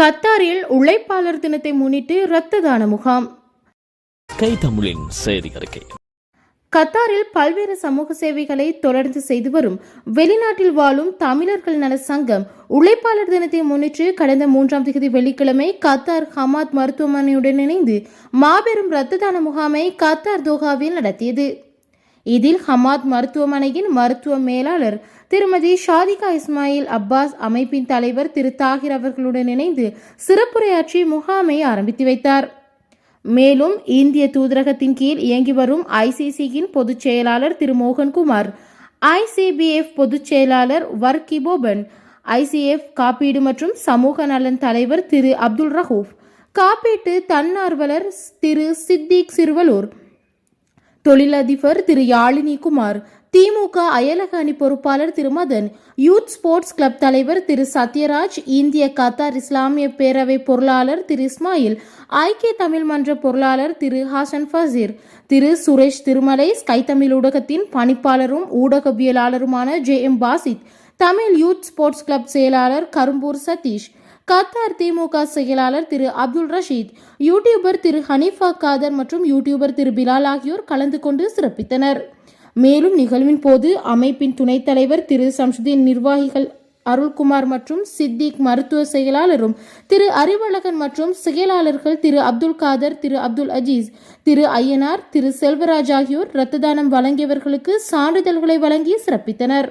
கத்தாரில் உழைப்பாளர் தினத்தை முன்னிட்டு இரத்த தான முகாம். கை தமிழின் செய்தி அறிக்கை. கத்தாரில் பல்வேறு சமூக சேவைகளை தொடர்ந்து செய்து வரும் வெளிநாட்டில் வாழும் தமிழர்கள் நல சங்கம் உழைப்பாளர் தினத்தை முன்னிட்டு கடந்த மூன்றாம் தேதி வெள்ளிக்கிழமை கத்தார் ஹமாத் மருத்துவமனையுடன் இணைந்து மாபெரும் இரத்த தான முகாமை கத்தார் தோஹாவில் நடத்தியது. இதில் ஹமாத் மருத்துவமனையின் மருத்துவ மேலாளர் திருமதி ஷாதிகா இஸ்மாயில் அப்பாஸ் அமைப்பின் தலைவர் திரு தாகிர் அவர்களுடன் இணைந்து சிறப்புரையாற்றி முகாமை ஆரம்பித்து வைத்தார். மேலும் இந்திய தூதரகத்தின் கீழ் இயங்கி வரும் ஐசிசியின் பொதுச் செயலாளர் திரு மோகன்குமார் ஐசிபிஎஃப் பொதுச் செயலாளர் வர்கிபோபன் ஐசிஎஃப் காப்பீடு மற்றும் சமூக நலன் தலைவர் திரு அப்துல் ரஹூப் காப்பீட்டு தன்னார்வலர் திரு சித்திக் சிறுவலூர் தொழிலதிபர் திரு யாழினி குமார் திமுக அயலக அணி பொறுப்பாளர் Thiru Madan youth sports club தலைவர் திரு சத்யராஜ் இந்திய கத்தார் இஸ்லாமிய பேரவை பொருளாளர் திரு இஸ்மாயில் ஐக்கிய தமிழ் மன்ற பொருளாளர் திரு ஹாசன் ஃபசீர் திரு சுரேஷ் திருமலை ஸ்கை தமிழ் ஊடகத்தின் பணிப்பாளரும் ஊடகவியலாளருமான J M Basith Tamil youth sports club செயலாளர் கரும்பூர் சதீஷ் கத்தார் திமுக செயலாளர் திரு அப்துல் ரஷீத் யூடியூபர் திரு ஹனீஃபா காதர் மற்றும் யூடியூபர் திரு பிலால் ஆகியோர் கலந்து கொண்டு சிறப்பித்தனர். மேலும் நிகழ்வின் போது அமைப்பின் துணைத் தலைவர் திரு சம்சுதீன் நிர்வாகிகள் அருள்குமார் மற்றும் சித்திக் மருத்துவ செயலாளரும் திரு அறிவழகன் மற்றும் செயலாளர்கள் திரு அப்துல் காதர் திரு அப்துல் அஜீஸ் திரு ஐயனார் திரு செல்வராஜ் ஆகியோர் இரத்த தானம் வழங்கியவர்களுக்கு சான்றிதழ்களை வழங்கி சிறப்பித்தனர்.